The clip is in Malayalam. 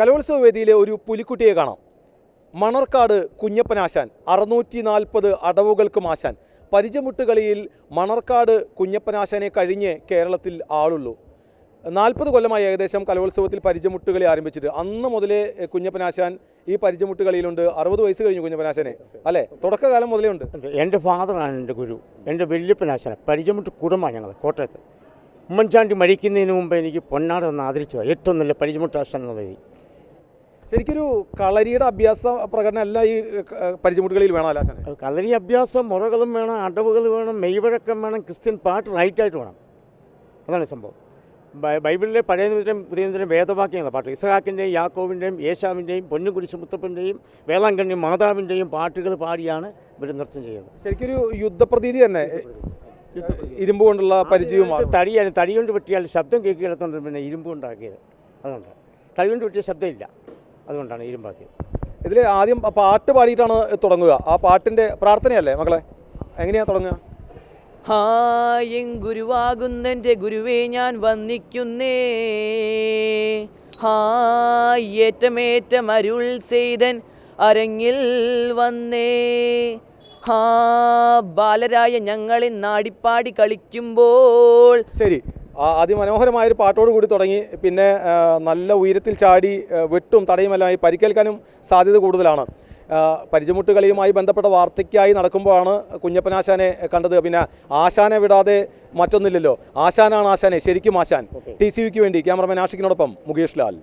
കലോത്സവ വേദിയിലെ ഒരു പുലിക്കുട്ടിയെ കാണാം. മണർക്കാട് കുഞ്ഞപ്പനാശാൻ അറുന്നൂറ്റി നാൽപ്പത് അടവുകൾക്കും ആശാൻ. പരിചമുട്ടുകളിയിൽ മണർക്കാട് കുഞ്ഞപ്പനാശാനെ കഴിഞ്ഞ് കേരളത്തിൽ ആളുള്ളൂ. നാൽപ്പത് കൊല്ലമായി ഏകദേശം കലോത്സവത്തിൽ പരിചമുട്ടുകളി ആരംഭിച്ചിട്ട്. അന്ന് മുതലേ കുഞ്ഞപ്പനാശാൻ ഈ പരിചമുട്ടുകളിയിലുണ്ട്. അറുപത് വയസ്സ് കഴിഞ്ഞു കുഞ്ഞപ്പനാശാനെ അല്ലേ? തുടക്കകാലം മുതലേ ഉണ്ട്. എന്റെ ഫാദറാണ് എന്റെ ഗുരു. എന്റെ വല്യപ്പനാശന പരിചമുട്ട് കുടുംബമാണ് ഞങ്ങൾ കോട്ടയത്ത്. ഉമ്മൻചാണ്ടി മരിക്കുന്നതിന് മുമ്പ് എനിക്ക് പൊന്നാട് ഒന്ന് ആദരിച്ചതാണ് ഏറ്റവും നല്ല പരിചമുട്ടാശാൻ എന്നുള്ളത് ശരിക്കൊരു കളരിയുടെ അഭ്യാസ പ്രകടനം എല്ലാം ഈ പരിചയമുട്ടുകളിൽ വേണം അല്ല കളരി അഭ്യാസം മുറകളും വേണം അടവുകൾ വേണം മെയ്വഴക്കം വേണം ക്രിസ്ത്യൻ പാട്ട് റൈറ്റായിട്ട് വേണം. അതാണ് സംഭവം. ബൈബിളിലെ പഴയ നിമിഷം പുതിയ നിമിഷം വേദവാക്യങ്ങളാണ് പാട്ട്. ഇസഹാക്കിന്റെയും യാക്കോവിന്റെയും യേശാവിന്റെയും പൊന്നുകുരിശ് മുത്തപ്പന്റെയും വേളാങ്കണ്ണി മാതാവിന്റെയും പാട്ടുകൾ പാടിയാണ് ഇവർ നൃത്തം ചെയ്യുന്നത്. ശരിക്കൊരു യുദ്ധപ്രതീതി തന്നെ. ഇരുമ്പ് കൊണ്ടുള്ള പരിചയവുമാണ് തടിയാണ് തടി കൊണ്ട് വെട്ടിയാൽ ശബ്ദം കേൾക്കിടത്തോണ്ട് പിന്നെ ഇരുമ്പ് കൊണ്ടാക്കിയത്. അതുകൊണ്ട് തടി കൊണ്ട് വെട്ടിയ ശബ്ദമില്ല അതുകൊണ്ടാണ് ഇരുമ്പാക്കിയത്. ഇതിൽ ആദ്യം പാട്ട് പാടിയിട്ടാണ് തുടങ്ങുക. ആ പാട്ടിന്റെ പ്രാർത്ഥനയല്ലേ മക്കളെ? എങ്ങനെയാണ് തുടങ്ങുക? ഹായും ഗുരുവാകുന്നെന്റെ ഗുരുവേ ഞാൻ വന്നിക്കുന്നേ. ഹായ് ഏറ്റമേറ്റം അരുൾ ചെയ്തൻ അരങ്ങിൽ വന്നേ. ഹാ ബാലരായ ഞങ്ങളിൽ നാടിപ്പാടി കളിക്കുമ്പോൾ ശരി. ആ അതിമനോഹരമായ ഒരു പാട്ടോട് കൂടി തുടങ്ങി. പിന്നെ നല്ല ഉയരത്തിൽ ചാടി വെട്ടും തടയുമെല്ലാമായി പരിക്കേൽക്കാനും സാധ്യത കൂടുതലാണ്. പരിചമുട്ട് കളിയുമായി ബന്ധപ്പെട്ട വാർത്തയ്ക്കായി നടക്കുമ്പോഴാണ് കുഞ്ഞപ്പനാശാനെ കണ്ടത്. പിന്നെ ആശാനെ വിടാതെ മറ്റൊന്നില്ലല്ലോ. ആശാനാണ് ആശാനെ ശരിക്കും ആശാൻ. ടി സി വിക്ക് വേണ്ടി ക്യാമറമാൻ ആഷിക്കിനോടൊപ്പം മുകേഷ് ലാൽ.